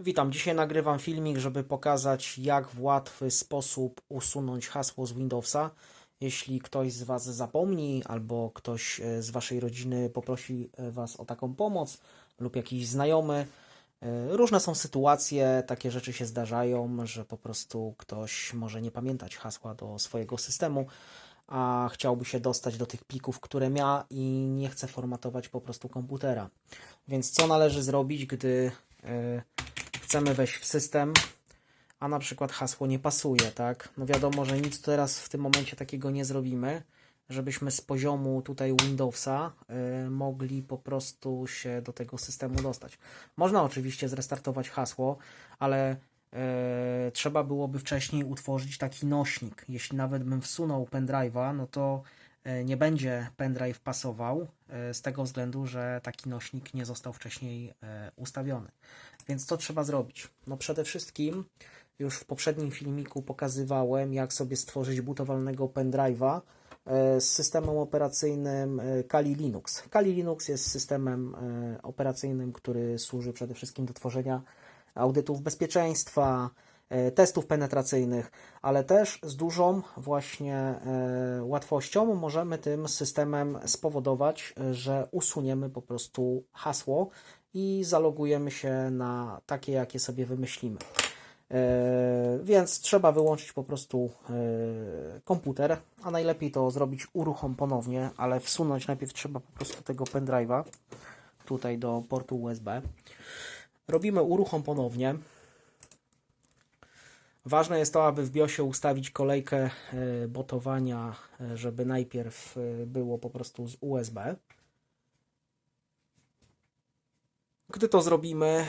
Witam, dzisiaj nagrywam filmik, żeby pokazać jak w łatwy sposób usunąć hasło z Windowsa. Jeśli ktoś z Was zapomni albo ktoś e, z Waszej rodziny poprosi e, Was o taką pomoc lub jakiś znajomy. E, Różne są sytuacje, takie rzeczy się zdarzają, że po prostu ktoś może nie pamiętać hasła do swojego systemu, a chciałby się dostać do tych plików, które ma i nie chce formatować po prostu komputera. Więc co należy zrobić, gdy chcemy wejść w system, a na przykład hasło nie pasuje, tak? No wiadomo, że nic teraz w tym momencie takiego nie zrobimy, żebyśmy z poziomu tutaj Windowsa y, mogli po prostu się do tego systemu dostać. Można oczywiście zrestartować hasło, ale y, trzeba byłoby wcześniej utworzyć taki nośnik. Jeśli nawet bym wsunął pendrive'a, no to nie będzie pendrive pasował y, z tego względu, że taki nośnik nie został wcześniej y, ustawiony. Więc co trzeba zrobić? No przede wszystkim już w poprzednim filmiku pokazywałem, jak sobie stworzyć butowalnego pendrive'a e, z systemem operacyjnym e, Kali Linux. Kali Linux jest systemem e, operacyjnym, który służy przede wszystkim do tworzenia audytów bezpieczeństwa, e, testów penetracyjnych, ale też z dużą właśnie e, łatwością możemy tym systemem spowodować, e, że usuniemy po prostu hasło i zalogujemy się na takie, jakie sobie wymyślimy. E, Więc trzeba wyłączyć po prostu e, komputer, a najlepiej to zrobić uruchom ponownie, ale wsunąć najpierw trzeba po prostu tego pendrive'a tutaj do portu USB. Robimy uruchom ponownie. Ważne jest to, aby w BIOSie ustawić kolejkę e, botowania, e, żeby najpierw e, było po prostu z USB. Gdy to zrobimy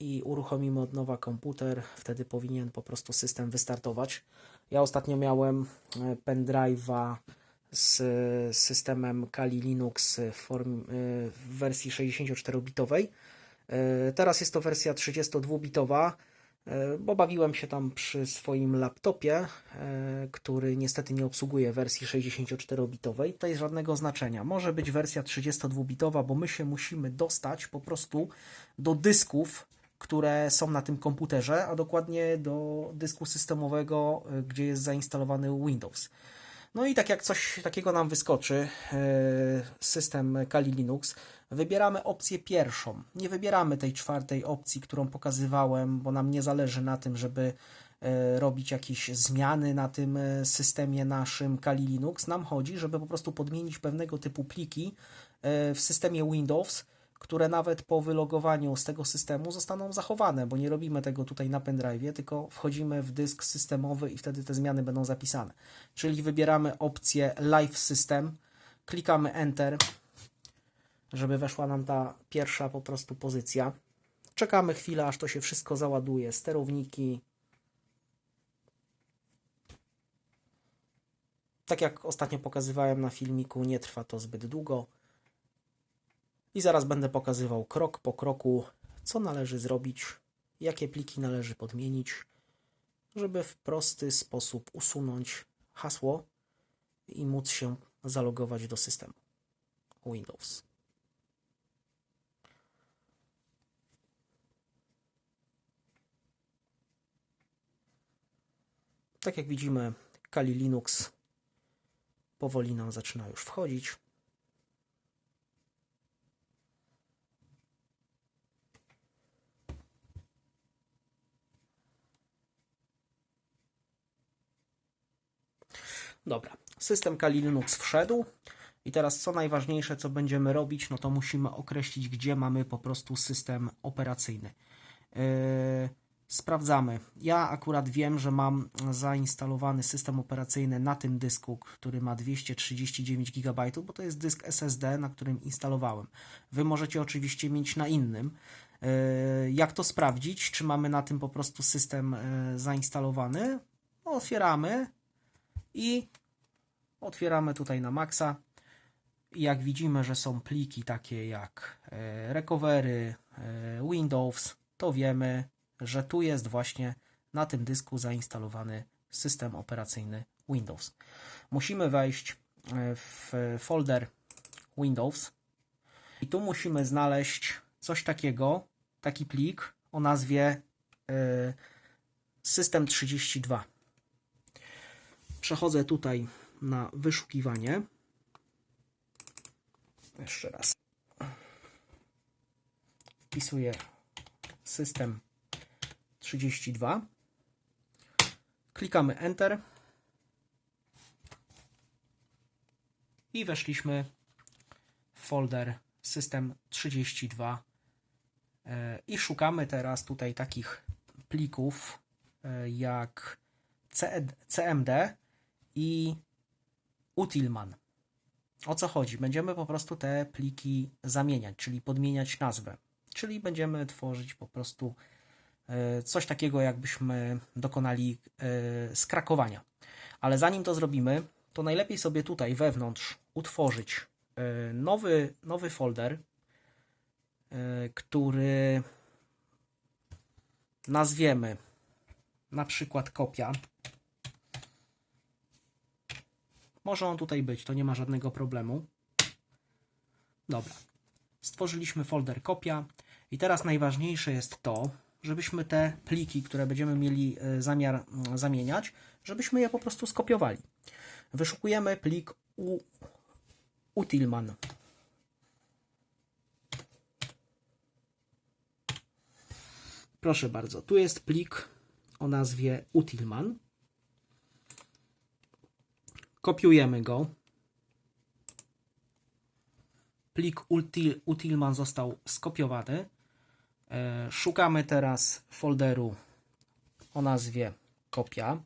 i uruchomimy od nowa komputer, wtedy powinien po prostu system wystartować. Ja ostatnio miałem pendrive'a z systemem Kali Linux w, form, e, w wersji 64-bitowej. E, Teraz jest to wersja 32-bitowa, e, bo bawiłem się tam przy swoim laptopie, e, który niestety nie obsługuje wersji 64-bitowej. To jest żadnego znaczenia. Może być wersja 32-bitowa, bo my się musimy dostać po prostu do dysków, które są na tym komputerze, a dokładnie do dysku systemowego, y, gdzie jest zainstalowany Windows. No i tak jak coś takiego nam wyskoczy, y, system Kali Linux, wybieramy opcję pierwszą. Nie wybieramy tej czwartej opcji, którą pokazywałem, bo nam nie zależy na tym, żeby y, robić jakieś zmiany na tym y, systemie naszym Kali Linux. Nam chodzi, żeby po prostu podmienić pewnego typu pliki w systemie Windows, które nawet po wylogowaniu z tego systemu zostaną zachowane, bo nie robimy tego tutaj na pendrive, tylko wchodzimy w dysk systemowy i wtedy te zmiany będą zapisane. Czyli wybieramy opcję Live System, klikamy Enter, żeby weszła nam ta pierwsza po prostu pozycja. Czekamy chwilę, aż to się wszystko załaduje, sterowniki. Tak jak ostatnio pokazywałem na filmiku, nie trwa to zbyt długo. I zaraz będę pokazywał krok po kroku, co należy zrobić, jakie pliki należy podmienić, żeby w prosty sposób usunąć hasło i móc się zalogować do systemu Windows. Tak jak widzimy, Kali Linux powoli nam zaczyna już wchodzić. Dobra, system Kali Linux wszedł. I teraz co najważniejsze, co będziemy robić, no to musimy określić, gdzie mamy po prostu system operacyjny. Yy, sprawdzamy. Ja akurat wiem, że mam zainstalowany system operacyjny na tym dysku, który ma 239 GB, bo to jest dysk SSD, na którym instalowałem. Wy możecie oczywiście mieć na innym. Yy, jak to sprawdzić? Czy mamy na tym po prostu system yy, zainstalowany? No, otwieramy i otwieramy tutaj na maksa. I jak widzimy, że są pliki takie jak e, recovery, e, Windows, to wiemy, że tu jest właśnie na tym dysku zainstalowany system operacyjny Windows. Musimy wejść e, w folder Windows i tu musimy znaleźć coś takiego, taki plik o nazwie y, System 32. Przechodzę tutaj na wyszukiwanie. Jeszcze raz. Wpisuję system 32. Klikamy Enter. I weszliśmy w folder system 32 E, i szukamy teraz tutaj takich plików e, jak CMD i Utilman. O co chodzi? Będziemy po prostu te pliki zamieniać, czyli podmieniać nazwę. Czyli będziemy tworzyć po prostu e, coś takiego, jakbyśmy dokonali e, skrakowania. Ale zanim to zrobimy, to najlepiej sobie tutaj wewnątrz utworzyć e, nowy, nowy folder, który nazwiemy na przykład kopia. Może on tutaj być, to nie ma żadnego problemu. Dobra. Stworzyliśmy folder kopia i teraz najważniejsze jest to, żebyśmy te pliki, które będziemy mieli e, zamiar mm, zamieniać, żebyśmy je po prostu skopiowali. Wyszukujemy plik u, utilman. Proszę bardzo, tu jest plik o nazwie utilman. Kopiujemy go. Plik util, utilman został skopiowany. E, Szukamy teraz folderu o nazwie kopia.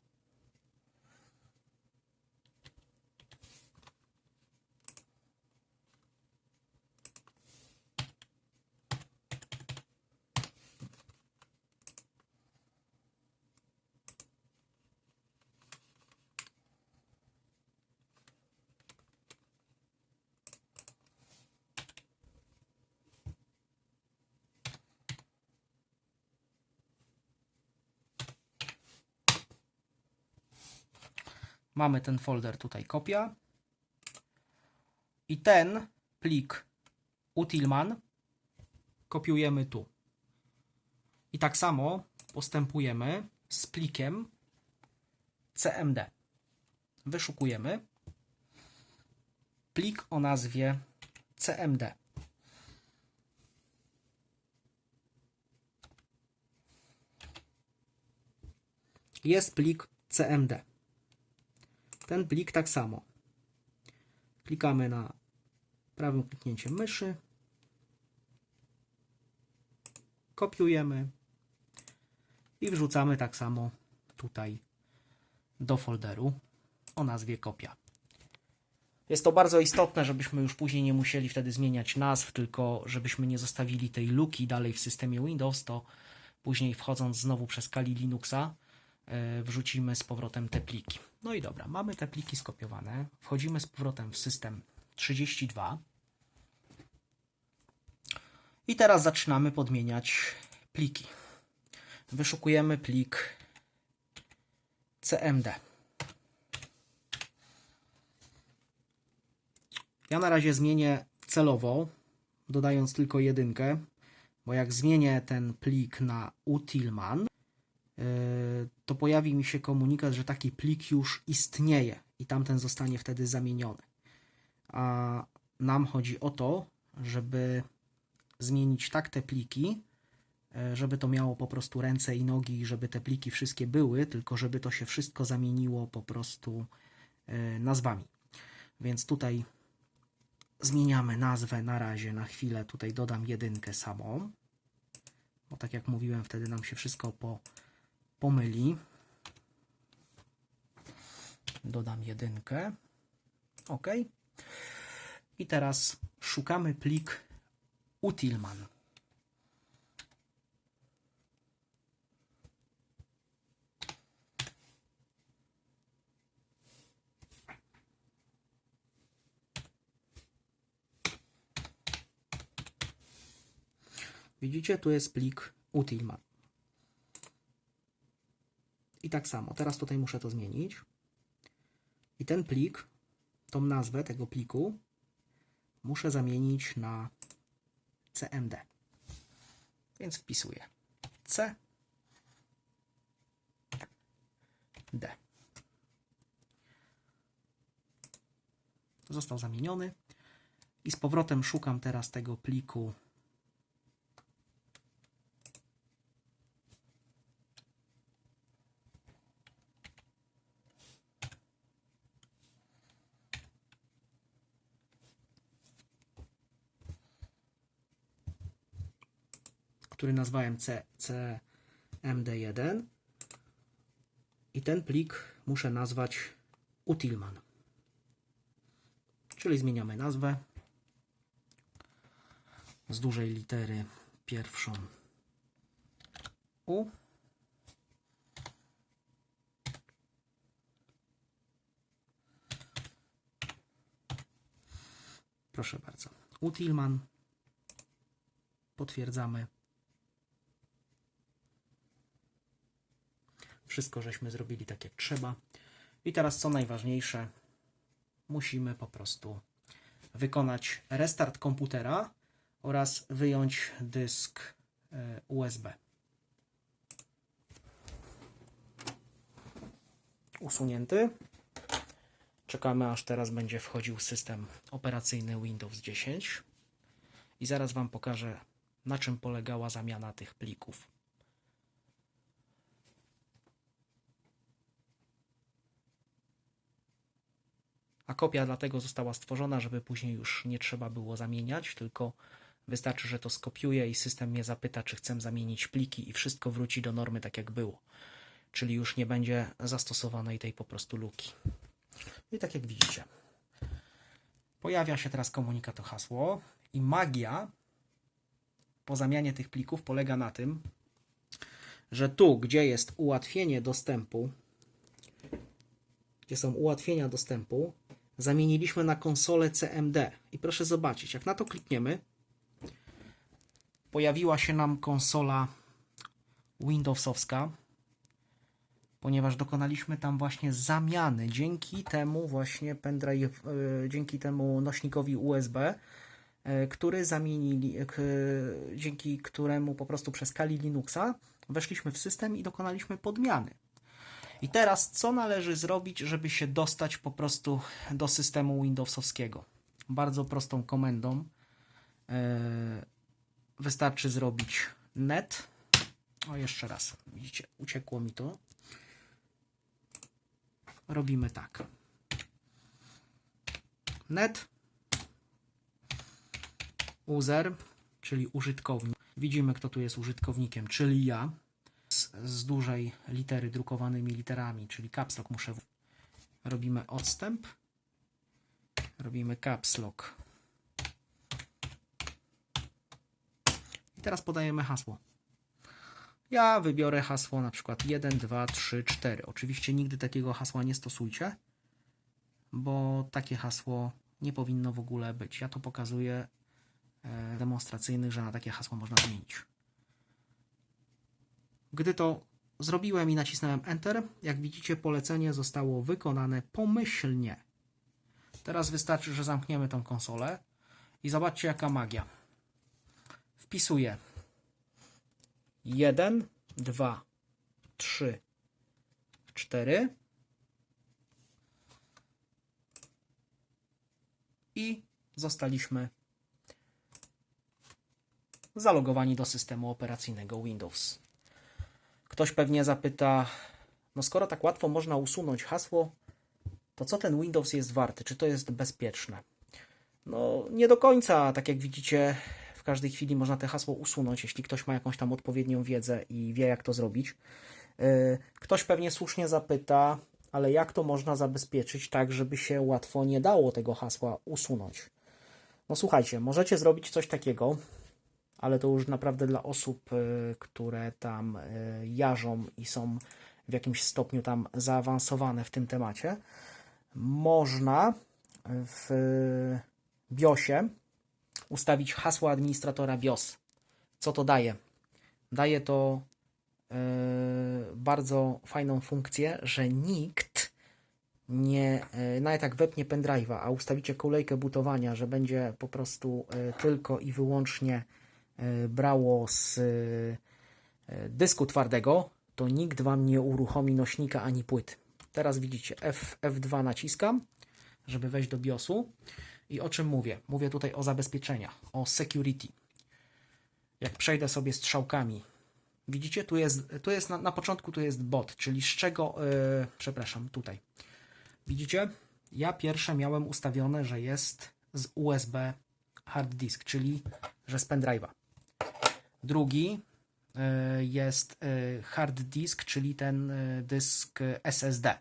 Mamy ten folder tutaj kopia. I ten plik utilman kopiujemy tu. I tak samo postępujemy z plikiem CMD. Wyszukujemy plik o nazwie CMD. Jest plik CMD. Ten plik tak samo. Klikamy na prawym kliknięciem myszy. Kopiujemy i wrzucamy tak samo tutaj do folderu o nazwie kopia. Jest to bardzo istotne, żebyśmy już później nie musieli wtedy zmieniać nazw, tylko żebyśmy nie zostawili tej luki dalej w systemie Windows, to później wchodząc znowu przez Kali Linuxa wrzucimy z powrotem te pliki. No i dobra, mamy te pliki skopiowane. Wchodzimy z powrotem w system 32. I teraz zaczynamy podmieniać pliki. Wyszukujemy plik CMD. Ja na razie zmienię celowo, dodając tylko jedynkę, bo jak zmienię ten plik na utilman, to pojawi mi się komunikat, że taki plik już istnieje i tamten zostanie wtedy zamieniony. A nam chodzi o to, żeby zmienić tak te pliki, e, żeby to miało po prostu ręce i nogi, żeby te pliki wszystkie były, tylko żeby to się wszystko zamieniło po prostu e, nazwami. Więc tutaj zmieniamy nazwę na razie, na chwilę tutaj dodam jedynkę samą, bo tak jak mówiłem, wtedy nam się wszystko po, pomyli. Dodam jedynkę. OK. I teraz szukamy plik utilman. Widzicie, tu jest plik utilman. I tak samo, teraz tutaj muszę to zmienić. I ten plik, tą nazwę tego pliku, muszę zamienić na CMD. Więc wpisuję C, D. Został zamieniony. I z powrotem szukam teraz tego pliku. Który nazwałem C, CMD1 i ten plik muszę nazwać utilman. Czyli zmieniamy nazwę z dużej litery pierwszą U. Proszę bardzo. Utilman. Potwierdzamy. Wszystko żeśmy zrobili tak jak trzeba. I teraz co najważniejsze, musimy po prostu wykonać restart komputera oraz wyjąć dysk e, USB. Usunięty. Czekamy aż teraz będzie wchodził system operacyjny Windows 10 i zaraz Wam pokażę na czym polegała zamiana tych plików. A kopia dlatego została stworzona, żeby później już nie trzeba było zamieniać, tylko wystarczy, że to skopiuję i system mnie zapyta, czy chcę zamienić pliki i wszystko wróci do normy tak jak było. Czyli już nie będzie zastosowanej tej po prostu luki. I tak jak widzicie, pojawia się teraz komunikat o hasło i magia po zamianie tych plików polega na tym, że tu, gdzie jest ułatwienie dostępu, gdzie są ułatwienia dostępu, zamieniliśmy na konsolę CMD. I proszę zobaczyć, jak na to klikniemy, pojawiła się nam konsola Windowsowska, ponieważ dokonaliśmy tam właśnie zamiany dzięki temu właśnie pendrive, e, dzięki temu nośnikowi USB, e, który zamienili, k, dzięki któremu po prostu przez Kali Linuxa weszliśmy w system i dokonaliśmy podmiany. I teraz co należy zrobić, żeby się dostać po prostu do systemu Windowsowskiego? Bardzo prostą komendą. E, wystarczy zrobić net. O, jeszcze raz. Widzicie, uciekło mi to. Robimy tak. Net user, czyli użytkownik. Widzimy, kto tu jest użytkownikiem, czyli ja z, dużej litery drukowanymi literami, czyli caps lock muszę. Robimy odstęp. Robimy caps lock. I teraz podajemy hasło. Ja wybiorę hasło na przykład 1, 2, 3, 4. Oczywiście nigdy takiego hasła nie stosujcie, bo takie hasło nie powinno w ogóle być. Ja to pokazuję e, demonstracyjnych, że na takie hasło można zmienić. Gdy to zrobiłem i nacisnąłem Enter, jak widzicie, polecenie zostało wykonane pomyślnie. Teraz wystarczy, że zamkniemy tą konsolę i zobaczcie, jaka magia. Wpisuję 1, 2, 3, 4 i zostaliśmy zalogowani do systemu operacyjnego Windows. Ktoś pewnie zapyta, no skoro tak łatwo można usunąć hasło, to co ten Windows jest warty? Czy to jest bezpieczne? No, nie do końca. Tak jak widzicie, w każdej chwili można te hasło usunąć, jeśli ktoś ma jakąś tam odpowiednią wiedzę i wie, jak to zrobić. Yy, Ktoś pewnie słusznie zapyta, ale jak to można zabezpieczyć tak, żeby się łatwo nie dało tego hasła usunąć? No słuchajcie, możecie zrobić coś takiego, ale to już naprawdę dla osób, y, które tam y, jarzą i są w jakimś stopniu tam zaawansowane w tym temacie. Można w BIOSie ustawić hasło administratora BIOS. Co to daje? Daje to y, bardzo fajną funkcję, że nikt nie, nawet jak wepnie pendrive'a, a ustawicie kolejkę butowania, że będzie po prostu tylko i wyłącznie brało z y, e, dysku twardego, to nikt Wam nie uruchomi nośnika ani płyt. Teraz widzicie, F, F2 naciskam, żeby wejść do BIOSu. I o czym mówię? Mówię tutaj o zabezpieczeniach, o security. Jak przejdę sobie strzałkami, widzicie, tu jest, tu jest na, na początku tu jest bot, czyli z czego, yy, przepraszam, tutaj. Widzicie? Ja pierwsze miałem ustawione, że jest z USB hard disk, czyli że z pendrive'a. Drugi y, jest y, hard disk, czyli ten y, dysk SSD.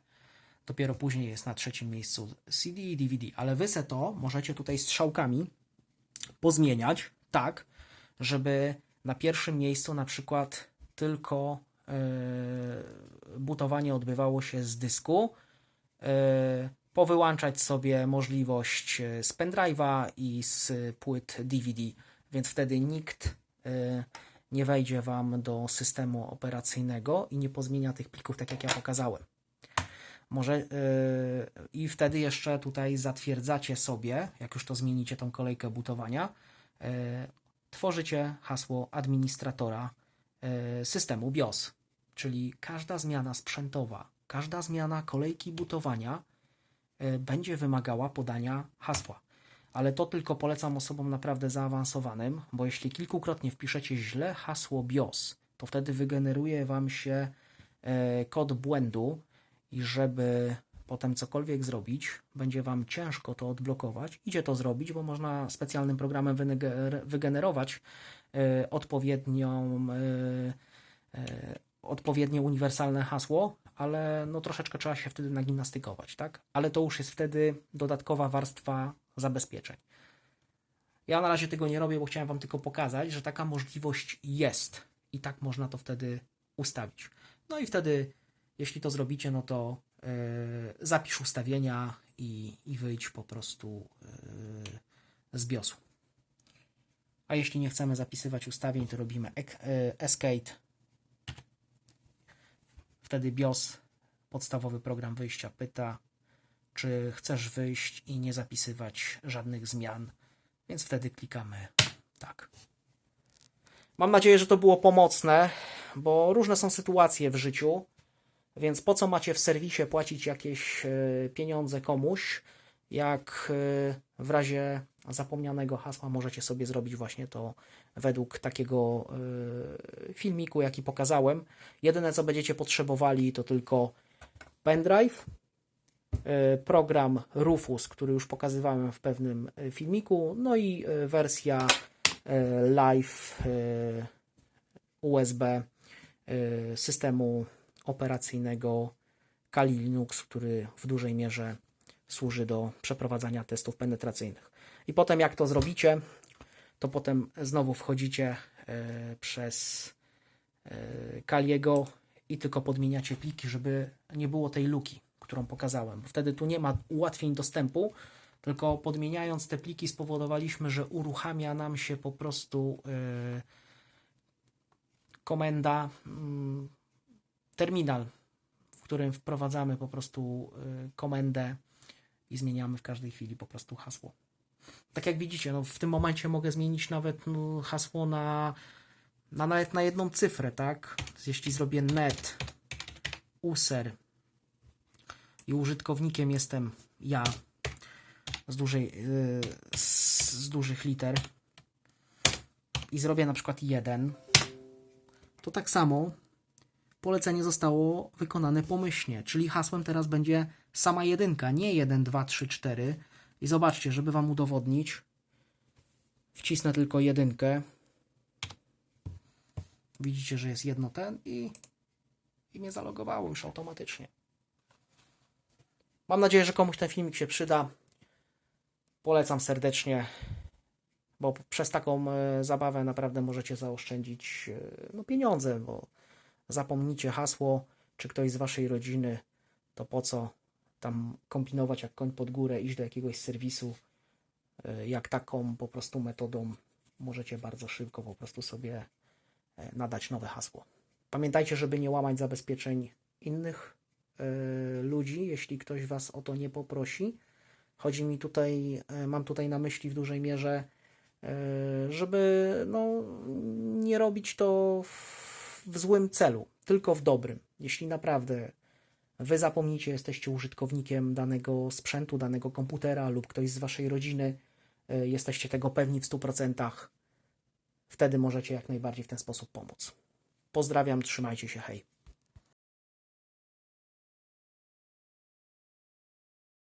Dopiero później jest na trzecim miejscu CD i DVD, ale wy se to możecie tutaj strzałkami pozmieniać tak, żeby na pierwszym miejscu na przykład tylko butowanie odbywało się z dysku, powyłączać sobie możliwość z pendrive'a i z płyt DVD, więc wtedy nikt nie wejdzie Wam do systemu operacyjnego i nie pozmienia tych plików tak jak ja pokazałem. Może yy, i wtedy jeszcze tutaj zatwierdzacie sobie, jak już to zmienicie tą kolejkę butowania, yy, tworzycie hasło administratora yy, systemu BIOS, czyli każda zmiana sprzętowa, każda zmiana kolejki butowania yy, będzie wymagała podania hasła. Ale to tylko polecam osobom naprawdę zaawansowanym, bo jeśli kilkukrotnie wpiszecie źle hasło BIOS, to wtedy wygeneruje Wam się yy, kod błędu, i żeby potem cokolwiek zrobić, będzie Wam ciężko to odblokować. Idzie to zrobić, bo można specjalnym programem wygener- wygenerować e, odpowiednią, e, e, odpowiednie uniwersalne hasło, ale no troszeczkę trzeba się wtedy nagimnastykować, tak? Ale to już jest wtedy dodatkowa warstwa zabezpieczeń. Ja na razie tego nie robię, bo chciałem Wam tylko pokazać, że taka możliwość jest i tak można to wtedy ustawić. No i wtedy jeśli to zrobicie, no to yy, zapisz ustawienia i, i wyjdź po prostu yy, z BIOSu. A jeśli nie chcemy zapisywać ustawień, to robimy yy, escape. Wtedy BIOS, podstawowy program wyjścia, pyta, czy chcesz wyjść i nie zapisywać żadnych zmian. Więc wtedy klikamy tak. Mam nadzieję, że to było pomocne, bo różne są sytuacje w życiu. Więc po co macie w serwisie płacić jakieś e, pieniądze komuś, jak e, w razie zapomnianego hasła możecie sobie zrobić właśnie to według takiego e, filmiku, jaki pokazałem. Jedyne co będziecie potrzebowali to tylko pendrive, program Rufus, który już pokazywałem w pewnym filmiku, no i wersja live USB systemu operacyjnego Kali Linux, który w dużej mierze służy do przeprowadzania testów penetracyjnych. I potem jak to zrobicie, to potem znowu wchodzicie e, przez e, Kaliego i tylko podmieniacie pliki, żeby nie było tej luki, którą pokazałem. Wtedy tu nie ma ułatwień dostępu, tylko podmieniając te pliki spowodowaliśmy, że uruchamia nam się po prostu e, komenda mm, terminal, w którym wprowadzamy po prostu y, komendę i zmieniamy w każdej chwili po prostu hasło. Tak jak widzicie, no w tym momencie mogę zmienić nawet no, hasło na, na nawet na jedną cyfrę, tak? Jeśli zrobię net user i użytkownikiem jestem ja z, dużej, z, z dużych liter i zrobię na przykład jeden, to tak samo polecenie zostało wykonane pomyślnie, czyli hasłem teraz będzie sama jedynka, nie 1, 2, 3, 4. I zobaczcie, żeby Wam udowodnić, wcisnę tylko jedynkę. Widzicie, że jest jedno ten i, i mnie zalogowało już automatycznie. Mam nadzieję, że komuś ten filmik się przyda. Polecam serdecznie, bo przez taką e, zabawę naprawdę możecie zaoszczędzić e, no, pieniądze, bo zapomnicie hasło, czy ktoś z waszej rodziny, to po co tam kombinować jak koń pod górę, iść do jakiegoś serwisu, e, jak taką po prostu metodą możecie bardzo szybko po prostu sobie nadać nowe hasło. Pamiętajcie, żeby nie łamać zabezpieczeń innych ludzi, jeśli ktoś was o to nie poprosi. Chodzi mi tutaj, mam tutaj na myśli w dużej mierze, żeby no, nie robić to w złym celu, tylko w dobrym. Jeśli naprawdę wy zapomnicie, jesteście użytkownikiem danego sprzętu, danego komputera lub ktoś z waszej rodziny, jesteście tego pewni w 100%, wtedy możecie jak najbardziej w ten sposób pomóc. Pozdrawiam, trzymajcie się, hej.